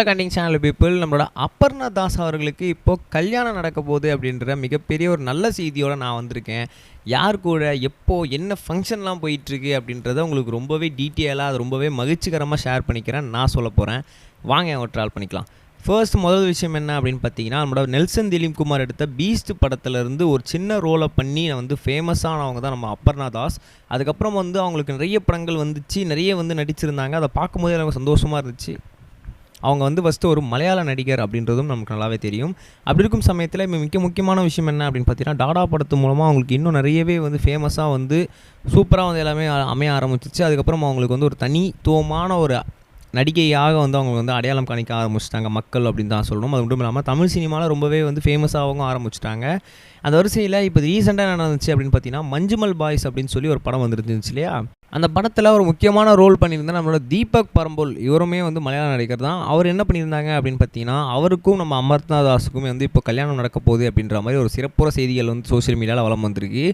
Hello கண்டிங் channel people நம்மளோட அப்பர்ணா தாஸ் அவர்களுக்கு இப்போது கல்யாணம் நடக்க போகுது அப்படின்ற மிகப்பெரிய ஒரு நல்ல செய்தியோடு நான் வந்திருக்கேன். யார் கூட எப்போது என்ன ஃபங்க்ஷன்லாம் போயிட்டுருக்கு அப்படின்றத உங்களுக்கு ரொம்பவே டீட்டெயிலாக அது ரொம்பவே மகிழ்ச்சிகரமாக ஷேர் பண்ணிக்கிறேன். நான் சொல்ல போகிறேன் வாங்க ஒரு ட்ரால் பண்ணிக்கலாம். ஃபர்ஸ்ட் முதல் விஷயம் என்ன அப்படின்னு பார்த்தீங்கன்னா நம்மளோட நெல்சன் திலீப் குமார் எடுத்த பீஸ்ட் படத்துலேருந்து ஒரு சின்ன ரோலை பண்ணி வந்து ஃபேமஸானவங்க தான் நம்ம அப்பர்ணா தாஸ் அதுக்கப்புறம் வந்து அவங்களுக்கு நிறைய படங்கள் வந்துச்சு நிறைய வந்து நடிச்சிருந்தாங்க. அதை பார்க்கும்போது எனக்கு சந்தோஷமாக இருந்துச்சு. அவங்க வந்து ஃபஸ்ட்டு ஒரு மலையாள நடிகர் அப்படின்றதும் நமக்கு நல்லாவே தெரியும். அப்படி இருக்கும் சமயத்தில் இப்போ மிக முக்கியமான விஷயம் என்ன அப்படின்னு பார்த்தீங்கன்னா டாடா படத்து மூலமாக அவங்களுக்கு இன்னும் நிறையவே வந்து ஃபேமஸாக வந்து சூப்பராக வந்து எல்லாமே அமைய ஆரம்பிச்சிச்சு. அதுக்கப்புறம் அவங்களுக்கு வந்து ஒரு தனித்துவமான ஒரு நடிகையாக வந்து அவங்க வந்து அடையாளம் காணிக்க ஆரம்பிச்சிட்டாங்க மக்கள் அப்படின்னு தான் சொல்லணும். அது மட்டும் இல்லாமல் தமிழ் சினிமாவில் ரொம்பவே வந்து ஃபேமஸாகவும் ஆரம்பிச்சிட்டாங்க. அந்த வரிசையில் இப்போ ரீசெண்டாக என்ன நடந்துச்சு அப்படின்னு பார்த்தீங்கன்னா மஞ்சுமல் பாய்ஸ் அப்படின்னு சொல்லி ஒரு படம் வந்துருந்துச்சு இல்லையா? அந்த படத்தில் ஒரு முக்கியமான ரோல் பண்ணியிருந்தா நம்மளோட தீபக் பரம்போல் இவருமே வந்து மலையாள நடிகர் தான். அவர் என்ன பண்ணியிருந்தாங்க அப்படின்னு பார்த்தீங்கன்னா அவருக்கும் நம்ம அமர்நாத் தாஸுக்குமே வந்து இப்போ கல்யாணம் நடக்க போகுது அப்படின்ற மாதிரி ஒரு சிறப்புற செய்திகள் வந்து சோஷியல் மீடியாவில் வளம் வந்திருக்கு.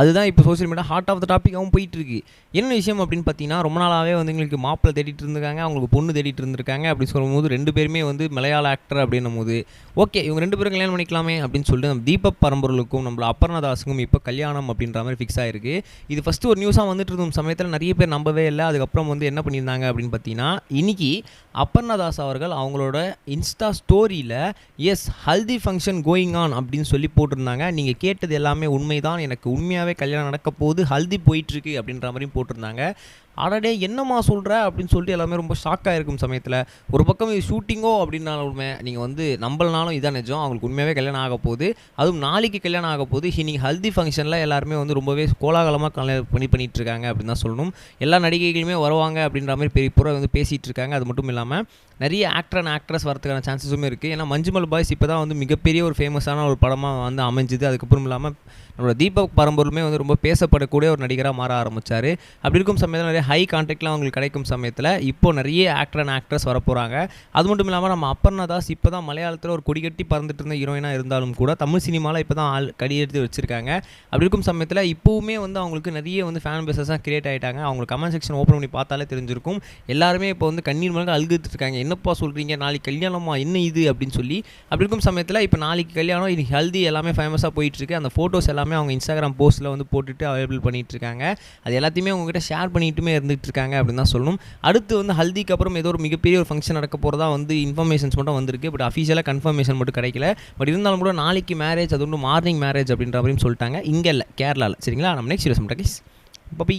அதுதான் இப்போ social media heart of the டாப்பிக்காகவும் போயிட்டுருக்கு. என்ன விஷயம் அப்படின்னு பார்த்தீங்கன்னா ரொம்ப நாளாகவே வந்து எங்களுக்கு மாப்பிள்ளை தேடிட்டு இருந்திருக்காங்க அவங்களுக்கு பொண்ணு தேடிட்டு இருந்திருக்காங்க அப்படின்னு சொல்லும்போது ரெண்டு பேருமே வந்து மலையாள ஆக்டர் அப்படின்னும் போது ஓகே இவங்க ரெண்டு பேரும் கல்யாணம் பண்ணிக்கலாமே அப்படின்னு சொல்லிட்டு நம்ம தீபக் பரம்பொருளுக்கும் நம்மள அப்பர்ணதாஸுக்கும் இப்போ கல்யாணம் அப்படின்ற மாதிரி ஃபிக்ஸ் ஆயிருக்கு. இது ஃபஸ்ட்டு ஒரு நியூஸாக வந்துட்டு இருந்த சமயத்தில் நிறைய பேர் நம்பவே இல்லை. அதுக்கப்புறம் வந்து என்ன பண்ணியிருந்தாங்க அப்படின்னு பார்த்தீங்கன்னா இன்னைக்கு அப்பர்ணதாஸ் அவர்கள் அவங்களோட இன்ஸ்டா ஸ்டோரியில் yes haldi function going on அப்படின்னு சொல்லி போட்டிருந்தாங்க. நீங்கள் கேட்டது எல்லாமே உண்மைதான். எனக்கு உண்மையாகவே கல்யாணம் நடக்க போகுது ஹல்தி போயிட்டுருக்கு அப்படின்ற மாதிரியும் போட்டிருந்தாங்க. அடடே என்னம்மா சொல்கிற அப்படின்னு சொல்லிட்டு எல்லாமே ரொம்ப ஷாக்காக இருக்கும் சமயத்தில். ஒரு பக்கம் இது ஷூட்டிங்கோ அப்படின்னாலுமே நீங்கள் வந்து நம்பலனாலும் இதான் நிஜம். அவங்களுக்கு உண்மையாகவே கல்யாணம் ஆக போகுது. அதுவும் நாளைக்கு கல்யாணம் ஆக போகுது. இன்னைக்கு ஹல்தி ஃபங்க்ஷனில் எல்லாருமே வந்து ரொம்பவே கோலாகலமாக கல்யாணம் பண்ணி பண்ணிகிட்டு இருக்காங்க அப்படின்னு தான் சொல்லணும். எல்லா நடிகைகளுமே வருவாங்க அப்படின்ற மாதிரி பெரிய புற வந்து பேசிகிட்டு இருக்காங்க அது மட்டும் இல்லாமல் நிறைய ஆக்டர் அண்ட் ஆக்ட்ரஸ் வரதுக்கான சான்சஸுமே இருக்குது ஏன்னா மஞ்சுமல் பாய்ஸ் இப்போ தான் வந்து மிகப்பெரிய ஒரு ஃபேமஸான ஒரு படமாக வந்து அமைஞ்சுது. அதுக்கப்புறம் இல்லாமல் நம்மளோட தீபக் பரம்பொருளுமே வந்து ரொம்ப பேசப்படக்கூடிய ஒரு நடிகராக மாற ஆரம்பித்தார் அப்படி இருக்கும் சமயத்தில் நிறைய ஹை கான்டாக்ட்லாம் அவங்களுக்கு கிடைக்கும் சமயத்தில் இப்போ நிறைய ஆக்டர் அண்ட் ஆக்ட்ரஸ் வரப்போகிறாங்க அது மட்டும் இல்லாமல் நம்ம அப்பர்ணா தாஸ் இப்போ தான் மலையாளத்தில் ஒரு கொடிகட்டி பறந்துட்டு இருந்த ஹீரோயினாக இருந்தாலும் கூட தமிழ் சினிமாவில் இப்போ தான் ஆள் கடி வச்சுருக்காங்க. அப்படி இருக்கும் சமயத்தில் இப்போவுமே வந்து அவங்களுக்கு நிறைய வந்து ஃபேன் பேசஸாக கிரியேட் ஆகிட்டாங்க அவங்க கமெண்ட் செக்ஷன் ஓப்பன் பண்ணி பார்த்தாலே தெரிஞ்சிருக்கும். எல்லாருமே இப்போ வந்து கண்ணீர் மலங்க அழுதுட்டு இருக்காங்க. என்ன என்னப்பா சொல்கிறீங்க நாளைக்கு கல்யாணமா? என்ன இது? அப்படின்னு சொல்லி அப்படி இருக்கும் சமயத்தில் இப்போ நாளைக்கு கல்யாணம் இது ஹெல்தி எல்லாமே ஃபேமஸாக போயிட்டுருக்கு. அந்த ஃபோட்டோஸ் எல்லாமே அவங்க இன்ஸ்டாகிராம் போஸ்ட்டில் வந்து போட்டுட்டு அவைலபிள் பண்ணிகிட்டு இருக்காங்க அது எல்லாத்தையுமே உங்ககிட்ட ஷேர் பண்ணிட்டுமே இருந்துகிட்டு இருக்காங்க அப்படின்னு தான் சொல்லணும். அடுத்து வந்து ஹல்திக்கு அப்புறம் ஏதோ ஒரு மிகப்பெரிய ஒரு ஃபங்க்ஷன் நடக்க போகிறதா வந்து இன்ஃபர்மேஷன்ஸ் மட்டும் வந்திருக்கு. பட் அஃபீஷியலாக கன்ஃபர்மேஷன் மட்டும் கிடைக்கல. பட் இருந்தாலும் கூட நாளைக்கு மேரேஜ் அது ஒன்று மார்னிங் மேரேஜ் அப்படின்ற மாதிரியும் சொல்லிட்டாங்க. இங்கே இல்லை கேரளாவில் சரிங்களா? நம்ம நெக்ஸ்ட் வீடியோ சம்டகிஸ் பப்பி